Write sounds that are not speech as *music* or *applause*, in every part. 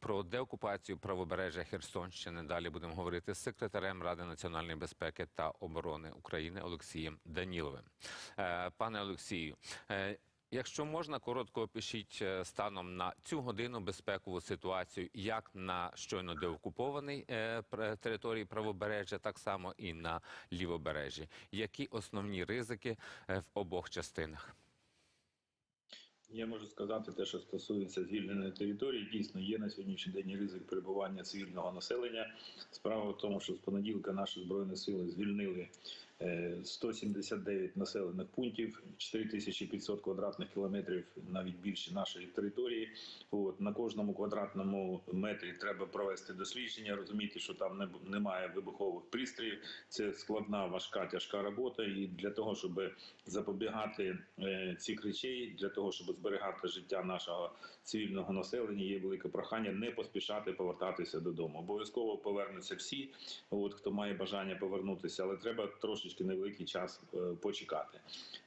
Про деокупацію правобережжя Херсонщини далі будемо говорити з секретарем Ради національної безпеки та оборони України Олексієм Даніловим. Е, Пане Олексію, е, якщо можна, коротко опишіть е, станом на цю годину безпекову ситуацію, як на щойно деокупованій території правобережжя, так само і на лівобережжі. Які основні ризики в обох частинах? Я можу сказати те, що стосується звільненої території. Дійсно, є на сьогоднішній день ризик перебування цивільного населення. Справа в тому, що з понеділка наші збройні сили звільнили 179 населених пунктів, 4500 квадратних кілометрів, навіть більше нашої території. От на кожному квадратному метрі треба провести дослідження, розуміти, що там не немає вибухових пристроїв. Це складна, важка, тяжка робота. І для того, щоб запобігати е, цих речей, для того, щоб зберігати життя нашого цивільного населення, є велике прохання не поспішати повертатися додому. Обов'язково повернуться всі, от хто має бажання повернутися, але треба трошечки невеликий час е, почекати.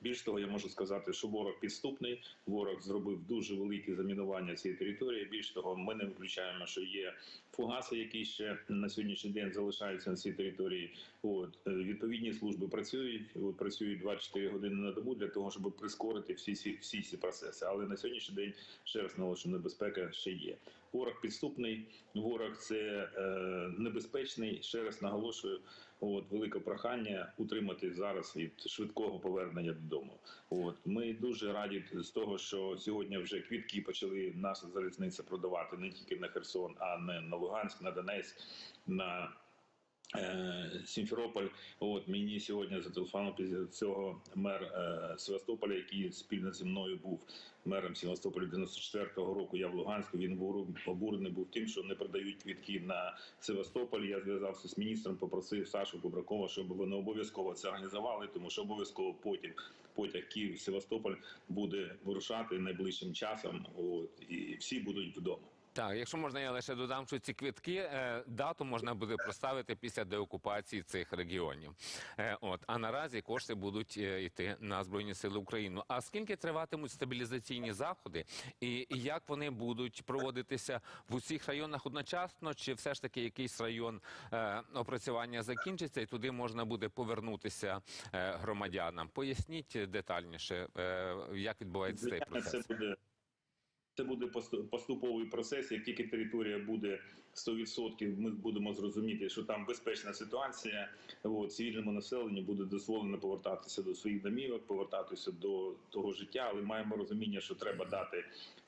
Більш того, я можу сказати, що ворог підступний, ворог зробив дуже велике замінування цієї території. Більш того, ми не виключаємо, що є фугаси, які ще на сьогоднішній день залишаються на цій території. От е, відповідні служби працюють, от, працюють 24 години на добу для того, щоб прискорити всі ці всі ці процеси. Але на сьогоднішній день ще раз наголошую, небезпека ще є. Ворог підступний, ворог це е, небезпечний. Ще раз наголошую, от велике прохання утримати зараз від швидкого повернення додому. От ми дуже раді з того, що сьогодні вже квітки почали наша залізниця продавати не тільки на Херсон, а не на Луганськ, на Донецьк, на Сімферополь. От мені сьогодні зателефонував після цього мер е, Севастополя, який спільно зі мною був мером Севастополя 94-го року. Я в Луганську. Він був обурений був тим, що не продають квітки на Севастополь. Я зв'язався з міністром, попросив Сашу Кубракова, щоб вони обов'язково це організували, тому що обов'язково потім потяг Київ Севастополь буде вирушати найближчим часом. От і всі будуть вдома. Так, якщо можна, я лише додам, що ці квитки е, дату можна буде проставити після деокупації цих регіонів. Е, от а наразі кошти будуть е, йти на збройні сили України. А скільки триватимуть стабілізаційні заходи, і, як вони будуть проводитися в усіх районах одночасно, чи все ж таки якийсь район опрацювання закінчиться, і туди можна буде повернутися громадянам? Поясніть детальніше, як відбувається цей процес. Це буде поступовий процес. Як тільки територія буде 100%, ми будемо зрозуміти, що там безпечна ситуація. От, цивільному населенню буде дозволено повертатися до своїх домівок, повертатися до того життя, але маємо розуміння, що треба дати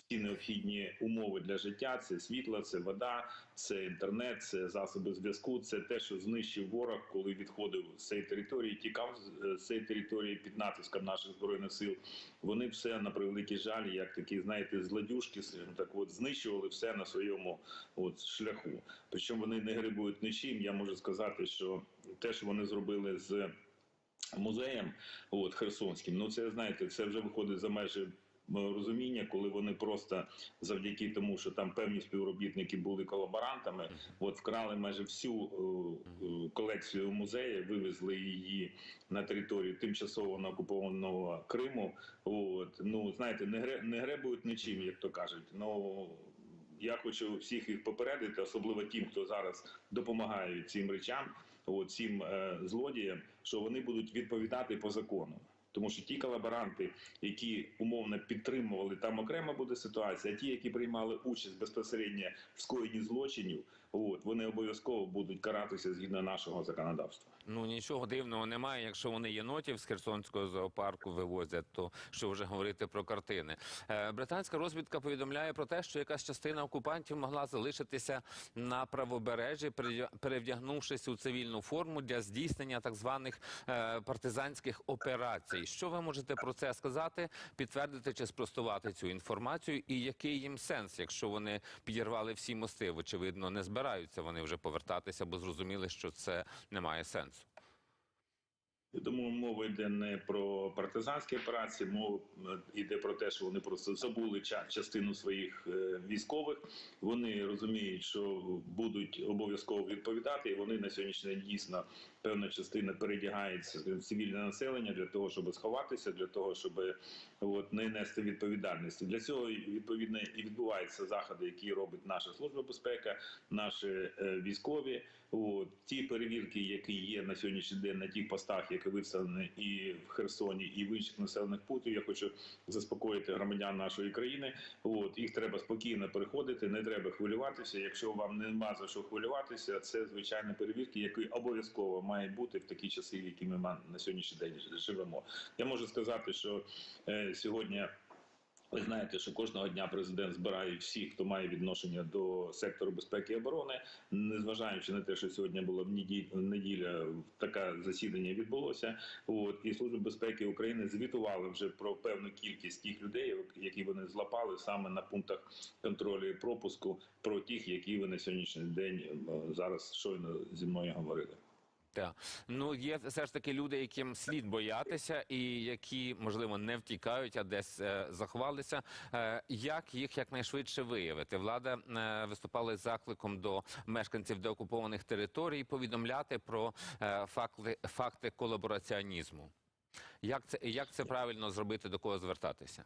всі необхідні умови для життя: це світло, це вода, це інтернет, це засоби зв'язку. Це те, що знищив ворог, коли відходив з цієї території, тікав з- з цієї території під натиском наших збройних сил. Вони все на превеликий жаль, як такі, знаєте, злодюшки, так, от знищували все на своєму от шляху. Причому вони не грибують нічим. Я можу сказати, що те, що вони зробили з музеєм, от Херсонським, ну це знаєте, це вже виходить за межі е, розуміння, коли вони просто завдяки тому, що там певні співробітники були колаборантами, от вкрали майже всю е, е, колекцію музею, вивезли її на територію тимчасово на окупованого Криму. От ну знаєте, не гре не гребують нічим, як то кажуть. Ну я хочу всіх їх попередити, особливо тим, хто зараз допомагає цим речам, цим е, злодіям, що вони будуть відповідати по закону. Тому що ті колаборанти, які умовно підтримували, там окрема буде ситуація. А ті, які приймали участь безпосередньо в скоєнні злочинів, от вони обов'язково будуть каратися згідно нашого законодавства. Ну нічого дивного немає. Якщо вони єнотів з Херсонського зоопарку вивозять, то що вже говорити про картини. Е, британська розвідка повідомляє про те, що якась частина окупантів могла залишитися на правобережжі, перевдягнувшись у цивільну форму для здійснення так званих е, партизанських операцій. Що ви можете про це сказати, підтвердити чи спростувати цю інформацію? І який їм сенс, якщо вони підірвали всі мости? Очевидно, не збираються вони вже повертатися, бо зрозуміли, що це не має сенсу. Я думаю, мова йде не про партизанські операції, мова е, йде про те, що вони просто забули ча- частину своїх е, військових. Вони розуміють, що будуть обов'язково відповідати, і вони на сьогоднішній день дійсно певна частина передягається в цивільне населення для того, щоб сховатися, для того, щоб от, не нести відповідальності. Для цього відповідно і відбуваються заходи, які робить наша служба безпеки, наші е, військові. От, ті перевірки, які є на сьогоднішній день на тих постах, які виставлені і в Херсоні, і в інших населених пунктах, я хочу заспокоїти громадян нашої країни. От їх треба спокійно переходити, не треба хвилюватися. Якщо вам нема за що хвилюватися, це звичайні перевірки, які обов'язково мають бути в такі часи, в які ми на сьогоднішній день живемо. Я можу сказати, що е, сьогодні. Ви знаєте, що кожного дня президент збирає всіх, хто має відношення до сектору безпеки і оборони, незважаючи на те, що сьогодні було в неділя таке засідання відбулося. От і служба безпеки України звітувала вже про певну кількість тих людей, які вони злапали саме на пунктах контролю і пропуску, про тих, які ви на сьогоднішній день зараз щойно зі мною говорили. Так. Ну, є все ж таки люди, яким слід боятися, і які, можливо, не втікають, а десь е, заховалися. Е, як їх якнайшвидше виявити? Влада е, виступала з закликом до мешканців деокупованих територій повідомляти про е, факти, факти колабораціонізму. Як це, як це правильно зробити, до кого звертатися?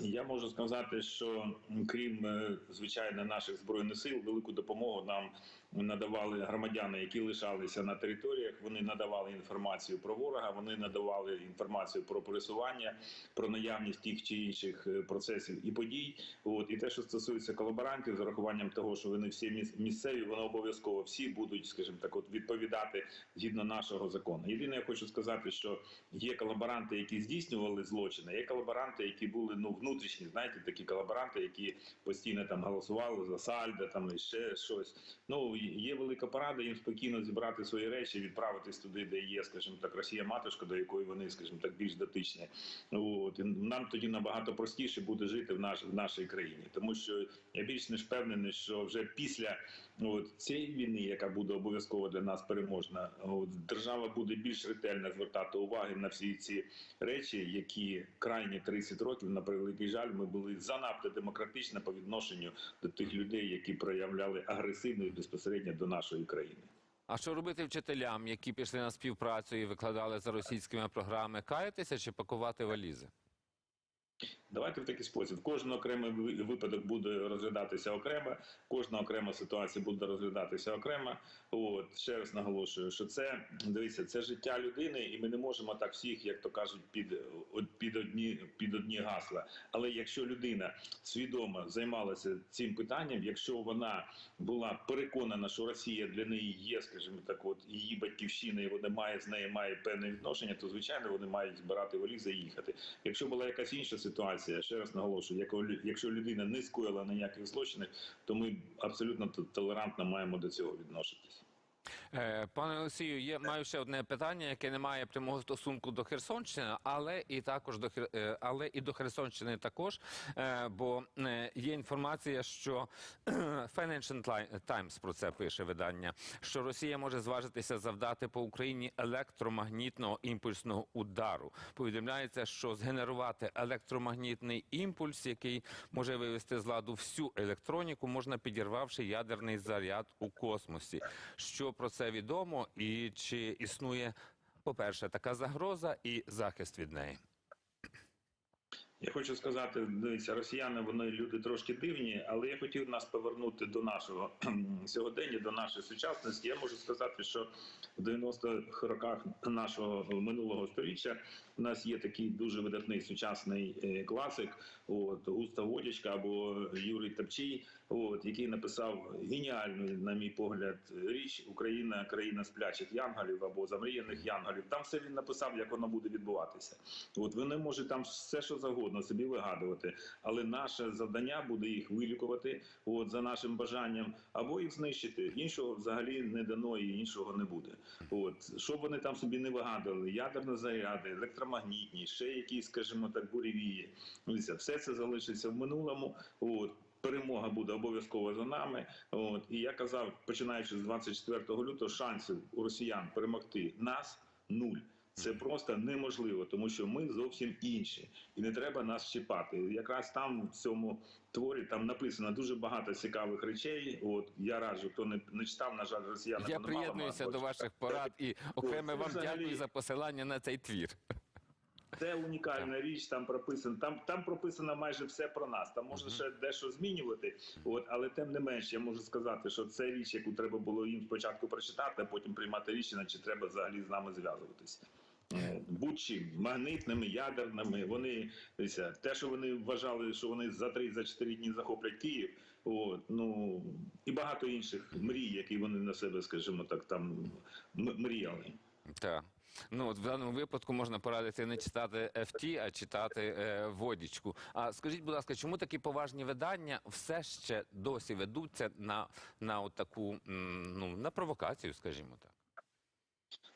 Я можу сказати, що крім е, звичайно наших збройних сил, велику допомогу нам надавали громадяни, які лишалися на територіях. Вони надавали інформацію про ворога, вони надавали інформацію про пересування, про наявність тих чи інших е, процесів і подій. От і те, що стосується колаборантів, з урахуванням того, що вони всі місцеві, вони обов'язково всі будуть, скажімо так, от відповідати згідно нашого закону. Єдине, я хочу сказати, що є колаборанти, які здійснювали злочини, є колаборанти, які були ну внутрішні, знаєте, такі колаборанти, які постійно там голосували за сальдо, там і ще щось. Ну є велика порада їм спокійно зібрати свої речі, відправитись туди, де є, скажімо так, Росія матушка, до якої вони, скажімо так, більш дотичні. От і нам тоді набагато простіше буде жити в наш в нашій країні, тому що я більш ніж впевнений, що вже після от цієї війни, яка буде обов'язково для нас переможна, от держава буде більш ретельно звертати уваги на всі ці речі, які крайні 30 років, на превеликий жаль, ми були занадто демократичні по відношенню до тих людей, які проявляли агресивність безпосередньо до нашої країни. А що робити вчителям, які пішли на співпрацю і викладали за російськими програмами? Каятися чи пакувати валізи? Давайте в такий спосіб. Кожен окремий випадок буде розглядатися окремо, кожна окрема ситуація буде розглядатися окремо. От ще раз наголошую, що це дивіться, це життя людини, і ми не можемо так всіх, як то кажуть, під під одні під одні гасла. Але якщо людина свідомо займалася цим питанням, якщо вона була переконана, що Росія для неї є, скажімо так, от її батьківщина, і вона має з нею має певне відношення, то звичайно вони мають збирати валізи і їхати. Якщо була якась інша ситуація, ще раз наголошую, якщо людина не скоїла ніяких злочинів, то ми абсолютно толерантно маємо до цього відноситись. Е, Пане Олексію, є маю ще одне питання, яке не має прямого стосунку до Херсонщини, але і також до е, але і до Херсонщини також. Е, Бо є інформація, що *clears throat* Financial Ti- Times про це пише видання, що Росія може зважитися завдати по Україні електромагнітного імпульсного удару. Повідомляється, що згенерувати електромагнітний імпульс, який може вивести з ладу всю електроніку, можна підірвавши ядерний заряд у космосі. Що про це відомо, і чи існує, по-перше, така загроза і захист від неї? Я хочу сказати, дивіться, росіяни вони люди трошки дивні, але я хотів нас повернути до нашого *clears throat* сьогодення, до нашої сучасності. Я можу сказати, що в 90-х роках нашого минулого сторіччя у нас є такий дуже видатний сучасний е, класик, от Густав Водячка або Юрій Тапчій, от який написав геніальну, на мій погляд, річ Україна, країна сплячих янголів або замріяних янголів. Там все він написав, як воно буде відбуватися. От вони можуть там все, що завгодно собі вигадувати, але наше завдання буде їх вилікувати, от за нашим бажанням, або їх знищити. Іншого взагалі не дано і іншого не буде. От що вони там собі не вигадували, ядерні заряди, електромагнітні, ще якісь, скажімо так, буревії. Дивіться, все це залишиться в минулому. От. Перемога буде обов'язково за нами. От і я казав, починаючи з 24 лютого, шансів у росіян перемогти нас нуль. Це просто неможливо, тому що ми зовсім інші, і не треба нас чіпати. Якраз там в цьому творі там написано дуже багато цікавих речей. От я раджу, хто не, не читав, на жаль, росіяни Я приєднуюся мабуть, до ваших порад і окремо вам взагалі- дякую за посилання на цей твір. Це унікальна річ. Там прописано. Там там прописано майже все про нас. Там можна ще дещо змінювати. От, але тим не менш, я можу сказати, що це річ, яку треба було їм спочатку прочитати, а потім приймати рішення, чи треба взагалі з нами зв'язуватися. Е, Будь-чим магнитними, ядерними. Вони те, що вони вважали, що вони за три за чотири дні захоплять Київ. От ну і багато інших мрій, які вони на себе, скажімо так, там мріяли. Так. Ну, от в даному випадку можна порадити не читати FT, а читати е, водічку. А скажіть, будь ласка, чому такі поважні видання все ще досі ведуться на, на от таку ну, на провокацію, скажімо так?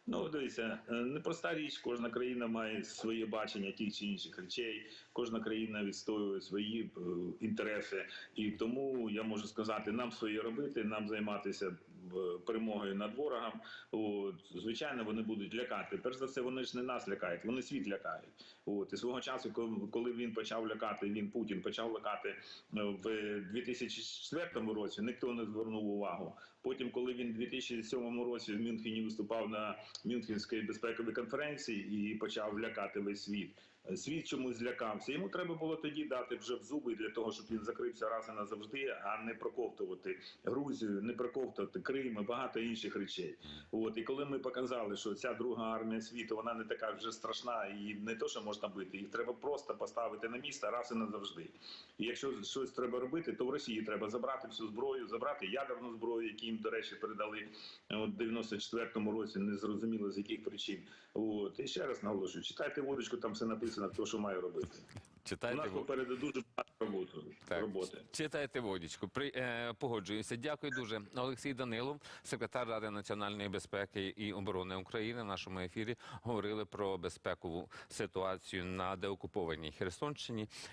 Ну, дивіться, е, непроста річ. Кожна країна має своє бачення тих чи інших речей. Кожна країна відстоює свої е, інтереси, і тому я можу сказати, нам своє робити, нам займатися е, перемогою над ворогом. От, звичайно, вони будуть лякати. Перш за все, вони ж не нас лякають, вони світ лякають. От і свого часу, коли- він почав лякати, він Путін почав лякати е, в 2004 році. Ніхто не звернув увагу. Потім, коли він у 2007 році в Мюнхені виступав на Мюнхенській безпековій конференції і почав лякати весь світ. Е, Світ чомусь злякався. Йому треба було тоді дати вже в зуби для того, щоб він закрився раз і назавжди, а не проковтувати Грузію, не проковтувати Крим і багато інших речей. От і коли ми показали, що ця друга армія світу вона не така вже страшна і не то, що можна бити, їх треба просто поставити на місце раз і назавжди. І якщо щось треба робити, то в Росії треба забрати всю зброю, забрати ядерну зброю, які їм, до речі, передали е, от, в 94-му році, незрозуміло з яких причин. От і ще раз наголошую, читайте водочку, там все написано, хто що має робити. У Читайте нас попереду дуже багато роботи. Так. роботи. Читайте водічку. При, е, погоджуюся. Дякую дуже. Олексій Данилов, секретар Ради національної безпеки і оборони України в нашому ефірі говорили про безпекову ситуацію на деокупованій Херсонщині.